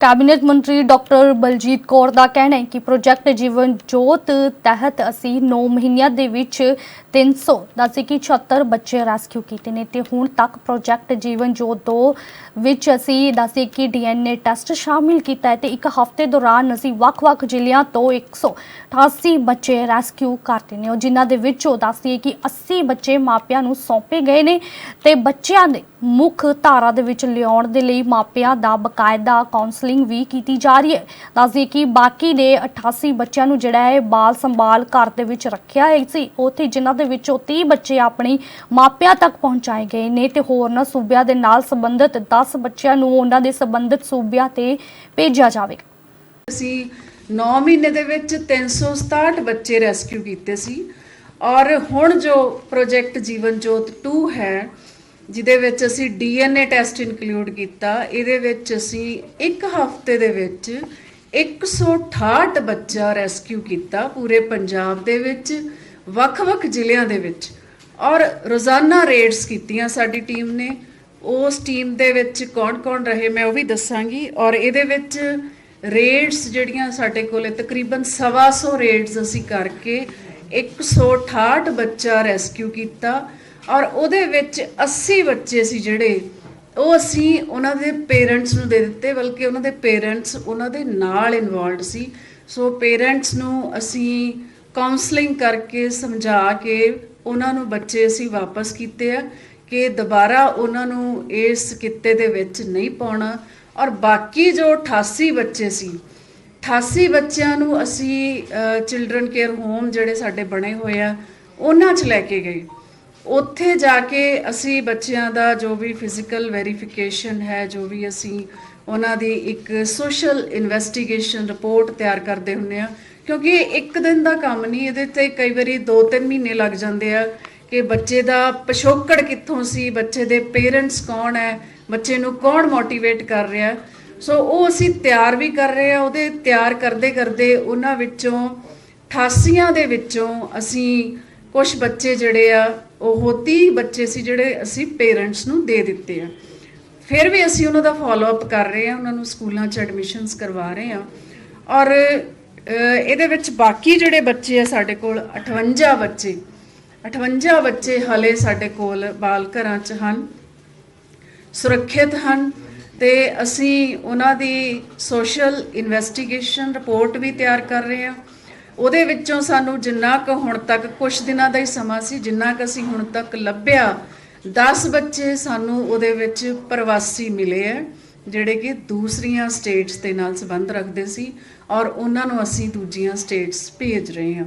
Cabinet ਮੰਤਰੀ doctor Baljit Kaur ਦਾ ਕਹਿਣਾ ਹੈ ਕਿ ਪ੍ਰੋਜੈਕਟ ਜੀਵਨ ਜੋਤ ਤਹਿਤ ਅਸੀਂ 9 ਮਹੀਨਿਆਂ ਦੇ ਵਿੱਚ 300 ਦੱਸੇ ਕਿ 76 ਬੱਚੇ ਰੈਸਕਿਊ ਕੀਤੇ ਨੇ ਤੇ ਹੁਣ ਤੱਕ ਪ੍ਰੋਜੈਕਟ ਜੀਵਨ ਜੋਤ 2 ਵਿੱਚ ਅਸੀਂ, ਦੱਸੇ ਕਿ ਡੀਐਨਏ ਟੈਸਟ ਸ਼ਾਮਿਲ ਕੀਤਾ ਹੈ ਤੇ ਇੱਕ ਹਫ਼ਤੇ ਦੌਰਾਨ ਅਸੀਂ ਵੱਖ-ਵੱਖ ਜ਼ਿਲ੍ਹਿਆਂ ਤੋਂ 188 ਬੱਚੇ ਰੈਸਕਿਊ ਕਰਤੇ ਨੇ। ਜਿਨ੍ਹਾਂ ਦੇ ਵਿੱਚੋਂ ਦੱਸੀਏ ਕਿ 80 ਬੱਚੇ ਮਾਪਿਆਂ ਨੂੰ ਸੌਂਪੇ ਗਏ ਨੇ ਤੇ ਬੱਚਿਆਂ ਦੇ ਮੁੱਖ ਧਾਰਾ ਦੇ ਵਿੱਚ ਲਿਆਉਣ ਦੇ ਲਈ ਮਾਪਿਆਂ ਦਾ ਬਕਾਇਦਾ ਕਾਉਂਸਲਿੰਗ ਵੀ ਕੀਤੀ ਜਾ ਰਹੀ ਹੈ। ਦੱਸਦੇ ਕਿ ਬਾਕੀ ਦੇ 88 ਬੱਚਿਆਂ ਨੂੰ ਜਿਹੜਾ ਹੈ ਬਾਲ ਸੰਭਾਲ ਘਰ ਦੇ ਵਿੱਚ ਰੱਖਿਆ ਹੈ ਸੀ। ਉੱਥੇ ਜਿਨ੍ਹਾਂ ਦੇ ਵਿੱਚੋਂ 30 ਬੱਚੇ ਆਪਣੀ ਮਾਪਿਆਂ ਤੱਕ ਪਹੁੰਚਾਏ ਗਏ ਨੇ ਤੇ ਹੋਰਨਾਂ ਸੂਬਿਆਂ ਦੇ ਨਾਲ ਸੰਬੰਧਿਤ 10 ਬੱਚਿਆਂ ਨੂੰ ਉਹਨਾਂ ਦੇ ਸੰਬੰਧਿਤ ਸੂਬਿਆਂ ਤੇ ਭੇਜਿਆ ਜਾਵੇਗਾ। ਅਸੀਂ 9 ਮਹੀਨੇ ਦੇ ਵਿੱਚ 367 ਬੱਚੇ ਰੈਸਕਿਊ ਕੀਤੇ ਸੀ। ਔਰ ਹੁਣ ਜੋ ਪ੍ਰੋਜੈਕਟ ਜੀਵਨ ਜੋਤ 2 ਹੈ ਜਿਹਦੇ ਵਿੱਚ ਅਸੀਂ ਡੀਐਨਏ ਟੈਸਟ ਇਨਕਲੂਡ ਕੀਤਾ, ਇਹਦੇ ਵਿੱਚ ਅਸੀਂ ਇੱਕ ਹਫ਼ਤੇ ਦੇ ਵਿੱਚ 168 ਬੱਚਾ ਰੈਸਕਿਊ ਕੀਤਾ ਪੂਰੇ ਪੰਜਾਬ ਦੇ ਵਿੱਚ, ਵੱਖ-ਵੱਖ ਜ਼ਿਲ੍ਹਿਆਂ ਦੇ ਵਿੱਚ ਔਰ ਰੋਜ਼ਾਨਾ ਰੇਡਸ ਕੀਤੀਆਂ ਸਾਡੀ ਟੀਮ ਨੇ। ਉਸ ਟੀਮ ਦੇ ਵਿੱਚ ਕੌਣ-ਕੌਣ ਰਹੇ ਮੈਂ ਉਹ ਵੀ ਦੱਸਾਂਗੀ ਔਰ ਇਹਦੇ ਵਿੱਚ ਰੇਡਸ ਜਿਹੜੀਆਂ ਸਾਡੇ ਕੋਲੇ ਤਕਰੀਬਨ 125 ਰੇਡਸ ਅਸੀਂ ਕਰਕੇ 168 ਬੱਚਾ ਰੈਸਕਿਊ ਕੀਤਾ ਔਰ ਉਹਦੇ ਵਿੱਚ 80 ਬੱਚੇ ਸੀ ਜਿਹੜੇ, ਉਹ ਅਸੀਂ ਉਹਨਾਂ ਦੇ ਪੇਰੈਂਟਸ ਨੂੰ ਦੇ ਦਿੱਤੇ, ਬਲਕਿ ਉਹਨਾਂ ਦੇ ਪੇਰੈਂਟਸ ਉਹਨਾਂ ਦੇ ਨਾਲ ਇਨਵੋਲਡ ਸੀ। ਸੋ ਪੇਰੈਂਟਸ ਨੂੰ ਅਸੀਂ ਕਾਉਂਸਲਿੰਗ ਕਰਕੇ ਸਮਝਾ ਕੇ ਉਹਨਾਂ ਨੂੰ ਬੱਚੇ ਅਸੀਂ ਵਾਪਸ ਕੀਤੇ ਆ ਕਿ ਦੁਬਾਰਾ ਉਹਨਾਂ ਨੂੰ ਇਸ ਕਿੱਤੇ ਦੇ ਵਿੱਚ ਨਹੀਂ ਪਾਉਣਾ। ਔਰ ਬਾਕੀ ਜੋ 88 ਬੱਚੇ ਸੀ 88 ਬੱਚਿਆਂ ਨੂੰ ਅਸੀਂ ਚਿਲਡਰਨ ਕੇਅਰ ਹੋਮ ਜਿਹੜੇ ਸਾਡੇ ਬਣੇ ਹੋਏ ਆ, ਉਹਨਾਂ 'ਚ ਲੈ ਕੇ ਗਏ। ਉੱਥੇ ਜਾ ਕੇ ਅਸੀਂ ਬੱਚਿਆਂ ਦਾ ਜੋ ਵੀ ਫਿਜ਼ੀਕਲ ਵੈਰੀਫਿਕੇਸ਼ਨ ਹੈ, ਜੋ ਵੀ ਅਸੀਂ ਉਹਨਾਂ ਦੀ ਇੱਕ ਸੋਸ਼ਲ ਇਨਵੈਸਟੀਗੇਸ਼ਨ ਰਿਪੋਰਟ ਤਿਆਰ ਕਰਦੇ ਹੁੰਨੇ ਆ, ਕਿਉਂਕਿ ਇੱਕ ਦਿਨ ਦਾ ਕੰਮ ਨਹੀਂ, ਇਹਦੇ ਤੇ ਕਈ ਵਾਰੀ 2-3 ਮਹੀਨੇ ਲੱਗ ਜਾਂਦੇ ਆ ਕਿ ਬੱਚੇ ਦਾ ਪਿਛੋਕੜ ਕਿੱਥੋਂ ਸੀ, ਬੱਚੇ ਦੇ ਪੇਰੈਂਟਸ ਕੌਣ ਹੈ, ਬੱਚੇ ਨੂੰ ਕੌਣ ਮੋਟੀਵੇਟ ਕਰ ਰਿਹਾ। ਸੋ ਉਹ ਅਸੀਂ ਤਿਆਰ ਵੀ ਕਰ ਰਹੇ ਆ ਉਹਦੇ ਤਿਆਰ ਕਰਦੇ ਕਰਦੇ ਉਹਨਾਂ ਵਿੱਚੋਂ 88 ਦੇ ਵਿੱਚੋਂ ਅਸੀਂ ਕੁਝ ਬੱਚੇ ਜਿਹੜੇ ਆ, ਉਹ 30 ਬੱਚੇ ਸੀ ਜਿਹੜੇ ਅਸੀਂ ਪੇਰੈਂਟਸ ਨੂੰ ਦੇ ਦਿੱਤੇ ਆ। ਫਿਰ ਵੀ ਅਸੀਂ ਉਹਨਾਂ ਦਾ ਫਾਲੋ ਅਪ ਕਰ ਰਹੇ ਆ ਉਹਨਾਂ ਨੂੰ ਸਕੂਲਾਂ 'ਚ ਐਡਮਿਸ਼ਨਸ ਕਰਵਾ ਰਹੇ ਆ ਔਰ ਇਹਦੇ ਵਿੱਚ ਬਾਕੀ ਜਿਹੜੇ ਬੱਚੇ ਆ ਸਾਡੇ ਕੋਲ 58 ਬੱਚੇ 58 ਬੱਚੇ ਹਲੇ ਸਾਡੇ ਕੋਲ ਬਾਲ ਘਰਾਂ 'ਚ ਹਨ, ਸੁਰੱਖਿਅਤ ਹਨ। ਤੇ ਅਸੀਂ ਉਹਨਾਂ ਦੀ ਸੋਸ਼ਲ ਇਨਵੈਸਟੀਗੇਸ਼ਨ ਰਿਪੋਰਟ ਵੀ ਤਿਆਰ ਕਰ ਰਹੇ ਹਾਂ। ਉਹਦੇ ਵਿੱਚੋਂ ਸਾਨੂੰ ਜਿੰਨਾ ਕੁ ਹੁਣ ਤੱਕ ਕੁਝ ਦਿਨਾਂ ਦਾ ਹੀ ਸਮਾਂ ਸੀ, ਜਿੰਨਾ ਕੁ ਅਸੀਂ ਹੁਣ ਤੱਕ ਲੱਭਿਆ 10 ਬੱਚੇ ਸਾਨੂੰ ਉਹਦੇ ਵਿੱਚ ਪ੍ਰਵਾਸੀ ਮਿਲੇ ਹੈ, ਜਿਹੜੇ ਕਿ ਦੂਸਰੀਆਂ ਸਟੇਟਸ ਦੇ ਨਾਲ ਸੰਬੰਧ ਰੱਖਦੇ ਸੀ ਔਰ ਉਹਨਾਂ ਨੂੰ ਅਸੀਂ ਦੂਜੀਆਂ ਸਟੇਟਸ ਭੇਜ ਰਹੇ ਹਾਂ।